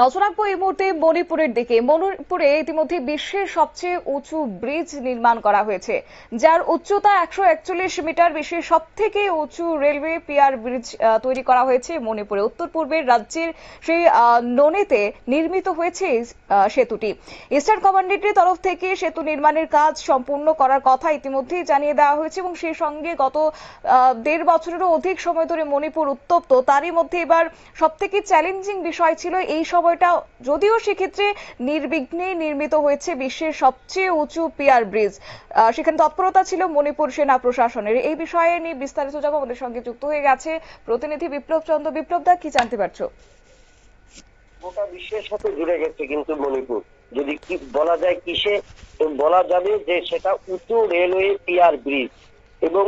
নজর রাখব এই মুহূর্তে মণিপুরের দিকে। মণিপুরে ইতিমধ্যে বিশ্বের সবচেয়ে উঁচু ব্রিজ নির্মাণ করা হয়েছে, যার উচ্চতা একশো একচল্লিশ মিটার। বিশ্বের সব থেকে উঁচু রেলওয়ে পিয়ার ব্রিজ তৈরি করা হয়েছে মণিপুরে। উত্তর পূর্বের রাজ্যের সেই নোনেতে নির্মিত হয়েছে সেতুটি। ইস্টার্ন কমান্ডেটের তরফ থেকে সেতু নির্মাণের কাজ সম্পূর্ণ করার কথা ইতিমধ্যেই জানিয়ে দেওয়া হয়েছে এবং সেই সঙ্গে গত দেড় বছরেরও অধিক সময় ধরে মণিপুর উত্তপ্ত। তারই মধ্যে এবার সব থেকে চ্যালেঞ্জিং বিষয় ছিল এই সময়টা যদিও সেক্ষেত্রে নির্বিঘ্নে নির্মিত হয়েছে বিশ্বের সবচেয়ে উঁচু পিয়ার ব্রিজ। সেখানে তৎপরতা ছিল মণিপুর সেনা প্রশাসনের। এই বিষয়ে নিয়ে বিস্তারিত যাব আমাদের সঙ্গে যুক্ত হয়ে গেছে প্রতিনিধি বিপ্লব চন্দ্র। বিপ্লব দা, কি জানতে পারছ? গোটা বিশ্বের সাথে জুড়ে গেছে কিন্তু মণিপুর। যদি কি বলা যায় কিসে বলা যাবে যে সেটা উঁচু রেলওয়ে পিয়ার ব্রিজ। এবং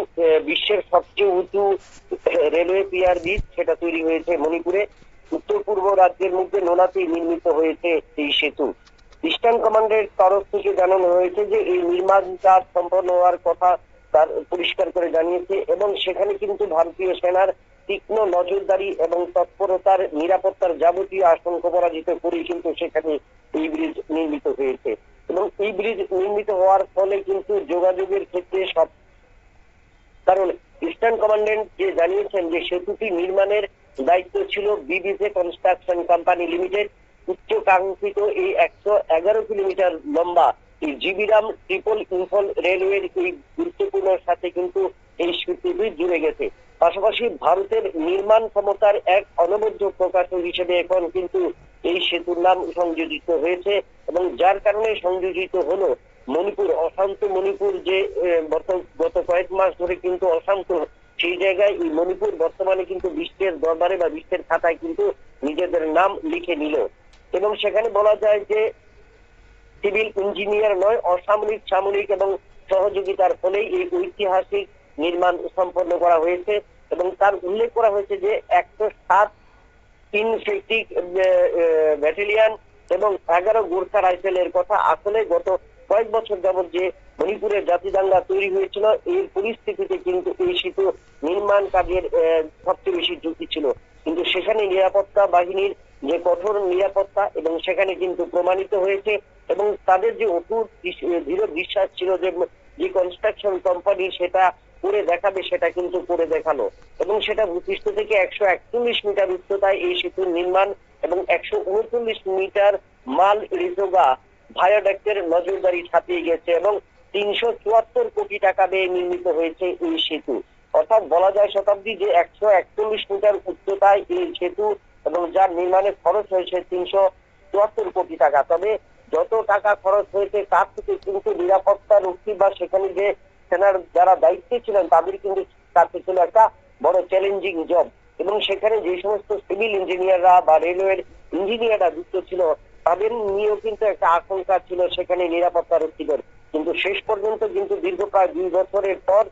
বিশ্বের সবচেয়ে উঁচু রেলওয়ে পিয়ার ব্রিজ সেটা তৈরি হয়েছে মণিপুরে। উত্তর পূর্ব রাজ্যের মধ্যে নোনাতেই নির্মিত হয়েছে এই সেতু। ইস্টার্ন কমান্ডের তরফ থেকে জানানো হয়েছে যে এই নির্মাণ কাজ সম্পন্ন হওয়ার কথা তার পরিষ্কার করে জানিয়েছে এবং সেখানে কিন্তু ভারতীয় সেনার তীক্ষ্ণ নজরদারি এবং তৎপরতার, নিরাপত্তার যাবতীয় আশঙ্কা পরাজিত করে কিন্তু সেখানে এই ব্রিজ নির্মিত হয়েছে। এবং এই ব্রিজ নির্মিত হওয়ার ফলে কিন্তু যোগাযোগের ক্ষেত্রে সব কারণ ইস্টার্ন কমান্ডেন্ট যে জানিয়েছেন যে সেতুটি নির্মাণের দায়িত্ব ছিল বিবিসি কনস্ট্রাকশন কোম্পানি লিমিটেড। উচ্চকাঙ্ক্ষিত এই একশো এগারো কিলোমিটার লম্বা এই জিবিরাম ট্রিপল ইনফল রেলওয়ের এই গুরুত্বপূর্ণ সাথে কিন্তু এই সেতুটি জুড়ে গেছে। পাশাপাশি ভারতের নির্মাণ ক্ষমতার এক অনবদ্য প্রকাশ হিসেবে এখন কিন্তু এই সেতুর নাম সংযোজিত হয়েছে এবং যার কারণে সংযোজিত হলো মণিপুর। অশান্ত মণিপুর যে গত কয়েক মাস ধরে কিন্তু অশান্ত সেই জায়গায় এই মণিপুর বর্তমানে কিন্তু বিশ্বের দরবারে বা বিশ্বের খাতায় কিন্তু নিজেদের নাম লিখে নিল। এবং সেখানে বলা যায় যে, সিভিল ইঞ্জিনিয়ার নয়, অসামরিক, সামরিক এবং সহযোগিতার ফলেই এই ঐতিহাসিক নির্মাণ সম্পন্ন করা হয়েছে। এবং তার উল্লেখ করা হয়েছে যে, একশো সাত তিন ফিফটিক ব্যাটালিয়ান এবং এগারো গোর্খা রাইফেলের কথা। আসলে গত কয়েক বছর যাবত যে মণিপুরের জাতি দাঙ্গা তৈরি হয়েছিল। এই পরিস্থিতিতে কিন্তু এই সেতু নির্মাণ কাজের সবচেয়ে বেশি ঝুঁকি ছিল। কিন্তু সেখানে নিরাপত্তা বাহিনীর যে কঠোর নিরাপত্তা এবং সেখানে কিন্তু প্রমাণিত হয়েছে এবং তাদের যে অটুট দৃঢ় বিশ্বাস ছিল যে যে কনস্ট্রাকশন কোম্পানি সেটা করে দেখাবে, সেটা কিন্তু করে দেখাল। এবং সেটা ভূপৃষ্ঠ থেকে একশো একচল্লিশ মিটার উচ্চতায় এই সেতুর নির্মাণ এবং একশো উনচল্লিশ মিটার মাল রিজোগা ভায়োডেক্টের নজরদারি ছাপিয়ে গেছে এবং তিনশো চুয়াত্তর কোটি টাকা দিয়ে নির্মিত হয়েছে এই সেতু। অর্থাৎ বলা যায় শতাব্দী যে একশো একচল্লিশ মিটার উচ্চতায় এই সেতু এবং যার নির্মাণে খরচ হয়েছে তিনশো চুয়াত্তর কোটি টাকা। তবে যত টাকা খরচ হয়েছে, তার থেকে কিন্তু নিরাপত্তা রক্ষী বা সেখানে যে সেনার যারা দায়িত্বে ছিলেন, তাদের কিন্তু কাছে ছিল একটা বড় চ্যালেঞ্জিং জব এবং সেখানে যে সমস্ত সিভিল ইঞ্জিনিয়াররা বা রেলওয়ের ইঞ্জিনিয়াররা যুক্ত ছিল, তাদের নিয়েও কিন্তু একটা আশঙ্কা ছিল সেখানে নিরাপত্তা রক্ষীদের। কিন্তু শেষ পর্যন্ত কিন্তু দীর্ঘ প্রায় দুই বছরের পর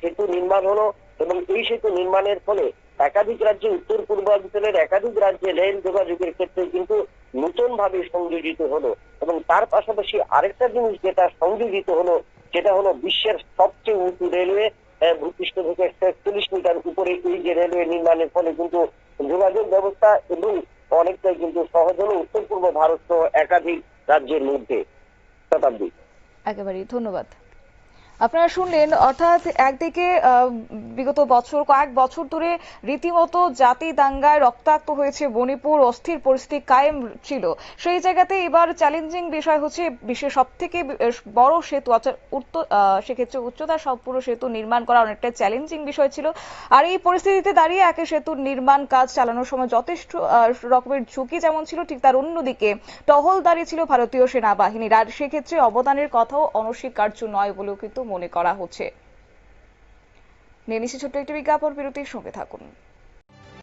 সেতু নির্মাণ হলো এবং এই সেতু নির্মাণের ফলে একাধিক রাজ্যে উত্তর পূর্বাঞ্চলের একাধিক রাজ্যে রেল যোগাযোগের ক্ষেত্রে কিন্তু নতুন ভাবে সংযোজিত হলো এবং তার পাশাপাশি আরেকটা জিনিস যেটা সংযোজিত হলো, সেটা হলো বিশ্বের সবচেয়ে উঁচু রেলওয়ে ভূপৃষ্ঠ থেকে একচল্লিশ মিটার উপরে এই যে রেলওয়ে নির্মাণের ফলে কিন্তু যোগাযোগ ব্যবস্থা এবং অনেকটাই কিন্তু সহজ হলো উত্তর পূর্ব ভারত সহ একাধিক রাজ্যের মধ্যে। শতাব্দী। একেবারেই ধন্যবাদ। আপনারা শুনলেন, অর্থাৎ একদিকে বিগত বছর, কয়েক বছর ধরে রীতিমতো জাতি দাঙ্গায় রক্তাক্ত হয়েছে মণিপুর, অস্থির পরিস্থিতি কায়েম ছিল। সেই জায়গাতে এবার চ্যালেঞ্জিং বিষয় হচ্ছে বিশ্বের সব থেকে বড় সেতু, অর্থাৎ সেক্ষেত্রে উচ্চতা সম্পূর্ণ সেতু নির্মাণ করা অনেকটা চ্যালেঞ্জিং বিষয় ছিল। আর এই পরিস্থিতিতে দাঁড়িয়ে একে সেতুর নির্মাণ কাজ চালানোর সময় যথেষ্ট রকমের ঝুঁকি যেমন ছিল, ঠিক তার অন্যদিকে টহল ছিল ভারতীয় সেনাবাহিনীর। আর সেক্ষেত্রে অবদানের কথাও অনস্বীকার্য নয় বলেও কিন্তু মনে করা হচ্ছে। নিয়ে নিচ্ছি ছোট্ট একটি বিজ্ঞাপন বিরতির সঙ্গে থাকুন।